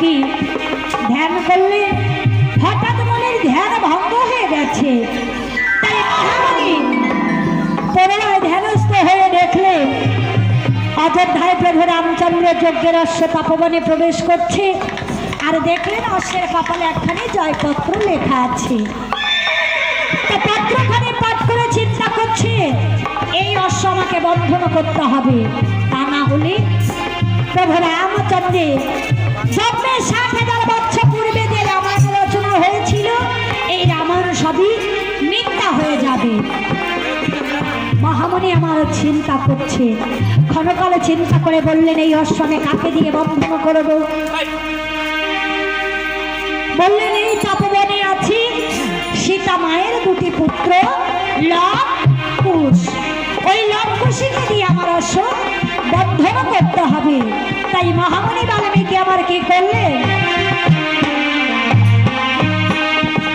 কি? ধ্যান করলে হঠাৎ মনের ধ্যান ভঙ্গ হয়ে গেছে। তাই ধ্যানস্থ হয়ে দেখলে অযোধ্যায় প্রভু রামচন্দ্র যজ্ঞের প্রবেশ করছে। আর দেখলেন অশ্বের কপালে একখানি জয়পত্র লেখা আছে। পত্রখানি পাঠ করে চিন্তা করছে, এই অশ্ব আমাকে বন্ধন করতে হবে। তা না হলে প্রভু রামচন্দ্রের রচনা হয়েছিল, এই রামায়ণ সবই মিথ্যা হয়ে যাবে। চিন্তা করে বললেন, এই অশ্ব কাকে দিয়ে বন্ধন করব? বললেন, এই তপবনে আছি সীতা মায়ের দুটি পুত্র লব কুশ ওই লব কুশিকে দিয়ে আমার অশ্ব বন্ধন করতে হবে। তাই বাল্মীকি আমার কি করলেন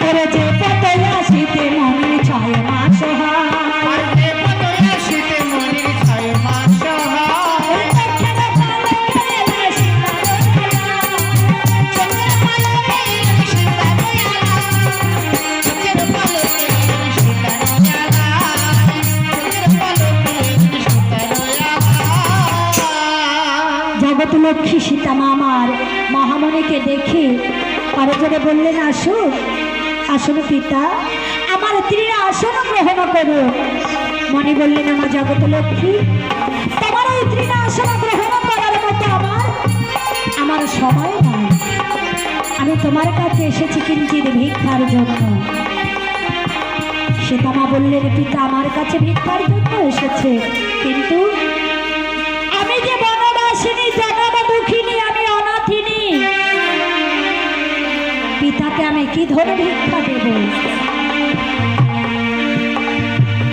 করে যে পতই আসিতে মনে ছয় মাস হয়। জগৎ লক্ষ্মী মহামণিকে দেখে আরও জোরে বললেন আসুন আসুন পিতা, আমার তীরে আসন গ্রহণ করুন মনে বললেন, আমার জগত লক্ষ্মী, তোমার এই তীরে আসন গ্রহণ করার মতো আমার আমার সময় নাই। আমি তোমার কাছে এসেছি কিঞ্চিত ভিক্ষার জন্য। সীতামা বললেন, পিতা, আমার কাছে ভিক্ষার জন্য এসেছে, কিন্তু আমি যে বনবাসিনী জনম দুঃখিনী আমি অনাথিনী পিতাকে আমি কি ধরে ভিক্ষা দেব?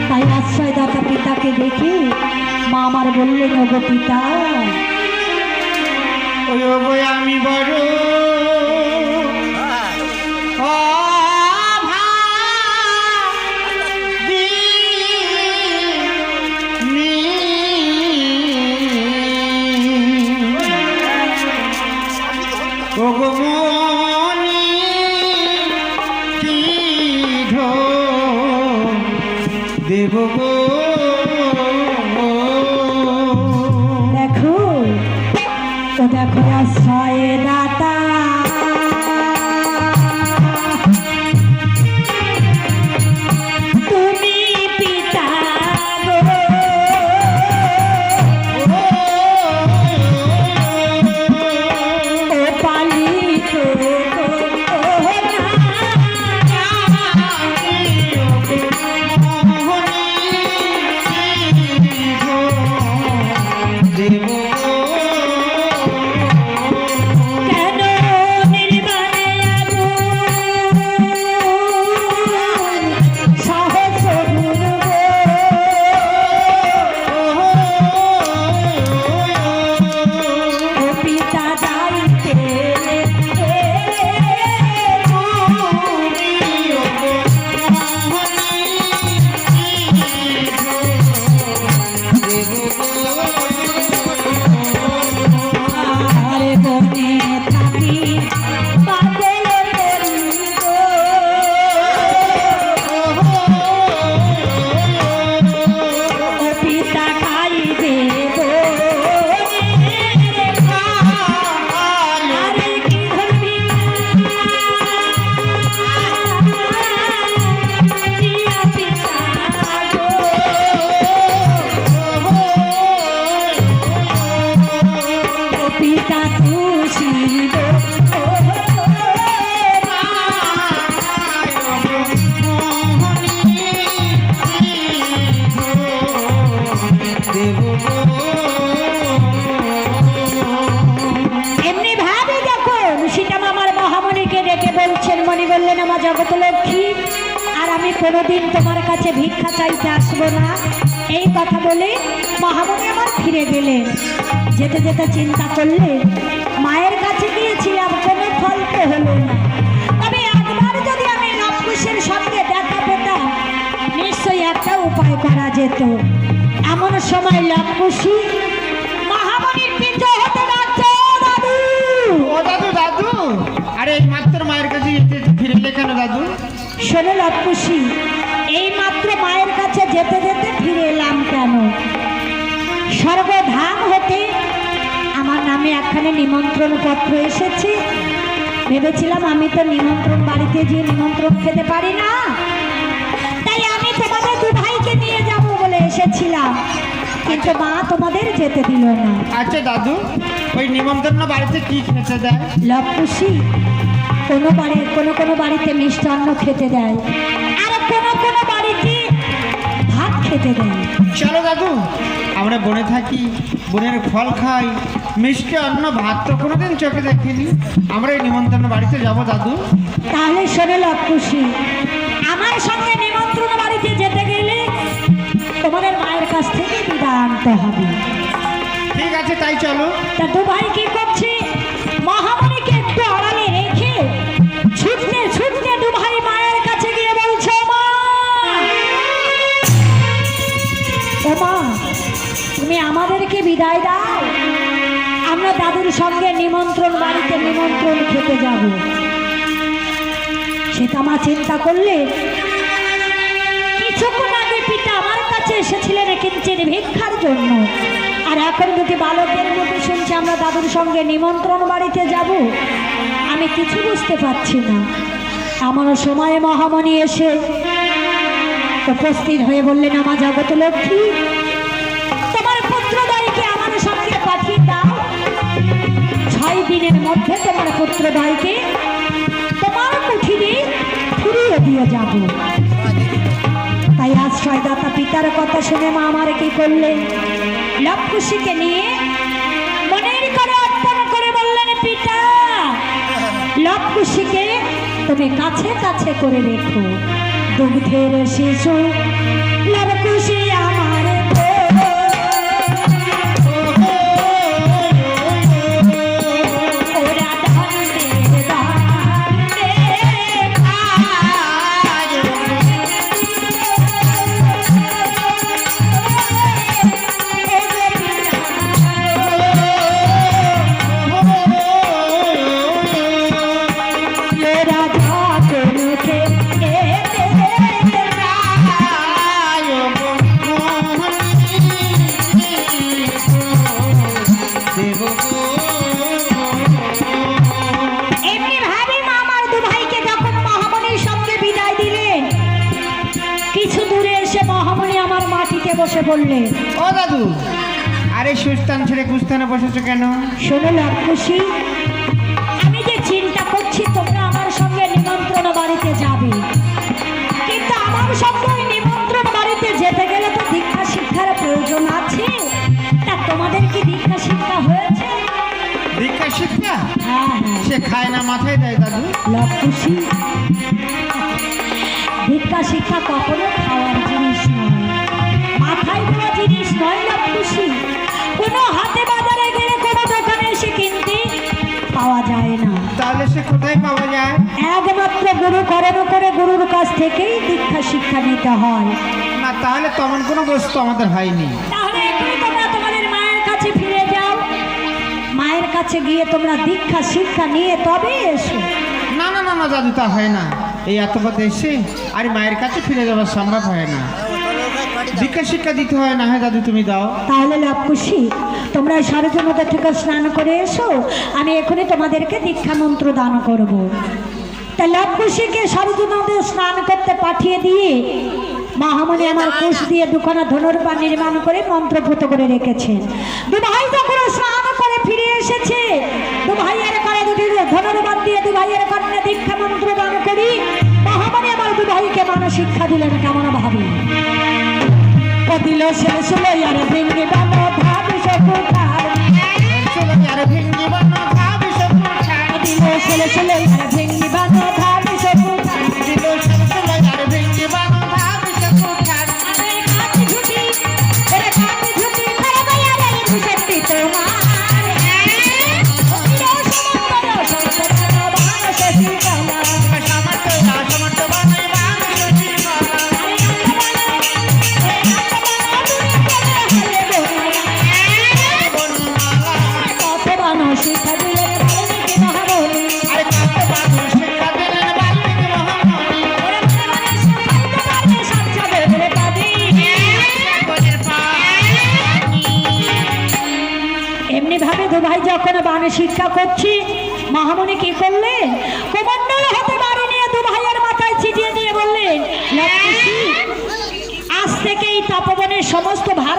তাই আশ্রয়দাতা পিতাকে দেখি মা আমার বললেন, ওগো পিতা আমি বড় তো দেখো আশ্রয় দাতা বললেন আমার জগত লক্ষ্মী, আর আমি কোনোদিন তোমার কাছে ভিক্ষা চাইতে আসব না। এই কথা বলে মহামণি আমার ফিরে গেলেন। যেতে যেতে চিন্তা করলে মায়ের কাছে গিয়েছিলাম কোনো ফল তো হলো না। তবে একবার যদি আমি লবকুশের সঙ্গে দেখা পেতাম, নিশ্চয়ই একটা উপায় করা যেত। এমন সময় লবকুশি মহামণির পিছু হতে পারছে দাদু! ও দাদু দাদু দাদু? শোনো লটকুশি এই মাত্র মায়ের কাছে যেতে যেতে ফিরে এলাম কেন? সর্বধাম হতে আমার নামে একখানে নিমন্ত্রণ পত্র এসেছে। ভেবেছিলাম আমি তো নিমন্ত্রণ বাড়িতে গিয়ে নিমন্ত্রণ খেতে পারি না। তাই আমি তোমাদের দু ভাইকে নিয়ে যাব বলে এসেছিলাম। কিন্তু মা তোমাদের যেতে দিল না। আচ্ছা দাদু ওই নিমন্ত্রণ বাড়িতে কি খেতে দেয়? লবকুশি কোনো বাড়ি কোনো কোনো বাড়িতে মিষ্টান্ন খেতে দেয়। আর কোনো কোনো বাড়িতে ভাত খেতে দেয়। চলো দাদু আমরা বনে থাকি বনের ফল খাই। মিষ্টি অন্ন ভাত তো কোনোদিন চোখে দেখিনি। আমরা এই নিমন্ত্রণ বাড়িতে যাব দাদু। তাহলে শোনো লবকুশি আমার সঙ্গে নিমন্ত্রণ বাড়িতে যেতে গেলে তোমাদের মায়ের কাছ থেকে বিদায় আনতে হবে। আছে, তাই চলো। ভাই কি করছে? আমাদেরকে বিদায় দাও। আমরা দাদুর সঙ্গে নিমন্ত্রণ, বাড়িতে নিমন্ত্রণ খেতে যাব। সেটা চিন্তা করলে। কিছুক্ষণ আগে পিতা আমার কাছে এসেছিলেন ভিক্ষার জন্য। আর এখন যদি বালকদের মতো শুনছি আমরা দাদুর সঙ্গে নিমন্ত্রণ বাড়িতে যাব। আমি কিছু বুঝতে পারছি না। আমার সময়ে মহামণি এসে উপস্থিত হয়ে বললেন আমার জগত লক্ষ্মী, তোমার পুত্রদয়কে আমার সঙ্গে পাঠিয়ে দাও। ছয় দিনের মধ্যে তোমার পুত্র পুত্রদয়কে তোমার কুঠিরে ফিরিয়ে দিয়ে যাব। তাই আশ্রয়দাতা পিতার কথা শুনে মা আমার কি করলেন? লক্ষুষিকে নিয়ে মনের করে অর্পণ করে বললেন, পিতা লক্ষুষিকে তুমি কাছে কাছে করে রেখো। দুগ্ধের শিশু লবকুশি বসে ও দাদু আরে সুস্থান ছেড়ে কুস্থানে বসেছো কেন? শোনো লক্ষুষি আমি যে চিন্তা করছি তোমরা আমার সঙ্গে নিমন্ত্রণ বাড়িতে যাবে। কিন্তু আমার সঙ্গে নিমন্ত্রণ বাড়িতে যেতে গেলে তো দীক্ষা শিক্ষার প্রয়োজন আছে। তা তোমাদের কি দীক্ষা শিক্ষা হয়েছে? দীক্ষা শিক্ষা? হ্যাঁ হ্যাঁ। সে খায় না মাথায় দেয় দাদু। লক্ষুষি দীক্ষা শিক্ষা কখনো কোথায় পাওয়া যায়? একমাত্র গুরু করণ করে গুরুর কাছ থেকেই দীক্ষা শিক্ষা নিতে হয়। না তাহলে তেমন কোনো বস্তু আমাদের হয়নি। তাহলে এখনই তোমরা তোমাদের মায়ের কাছে ফিরে যাও। মায়ের কাছে গিয়ে তোমরা দীক্ষা শিক্ষা নিয়ে তবে এসো। না না না না দাদু তা হয় না। এই এত পথে এসে আর মায়ের কাছে ফিরে যাওয়া সম্ভব হয় না। দীক্ষা শিক্ষা দিতে হয় না হয় দাদু তুমি দাও। তাহলে লবকুশি তোমরা সরজনতা থেকে স্নান করে এসো। আমি এখনই তোমাদেরকে দীক্ষা মন্ত্র দান করব। তা লবকুশিকে সরজনদে স্নান করতে পাঠিয়ে দিয়ে মহামণি আমার কোষ দিয়ে দুখানা ধনুর্বা নির্মাণ করে মন্ত্রভূত করে রেখেছেন। দু ভাই যখন স্নান করে ফিরে এসেছে। দু ভাইয়ের করে দুটি ধনুর্বাদ দিয়ে দু ভাইয়ের কন্যা দীক্ষা মন্ত্র দান করি। মহামণি আমার দু ভাইকে মানব শিক্ষা দিলেন কেমন ভাবি? দিল শেষ লইয়ার ভেঙে ছেলে আরে ভেঙ্গি বানো ভাবি বাণী শিক্ষা করছি। মহামণি কি করলেন কুমন্ডল হতে বাড়ি নিয়ে দু ভাইয়ের মাথায় ছিটিয়ে দিয়ে বললেন আজ থেকে এই তপবনের সমস্ত ভার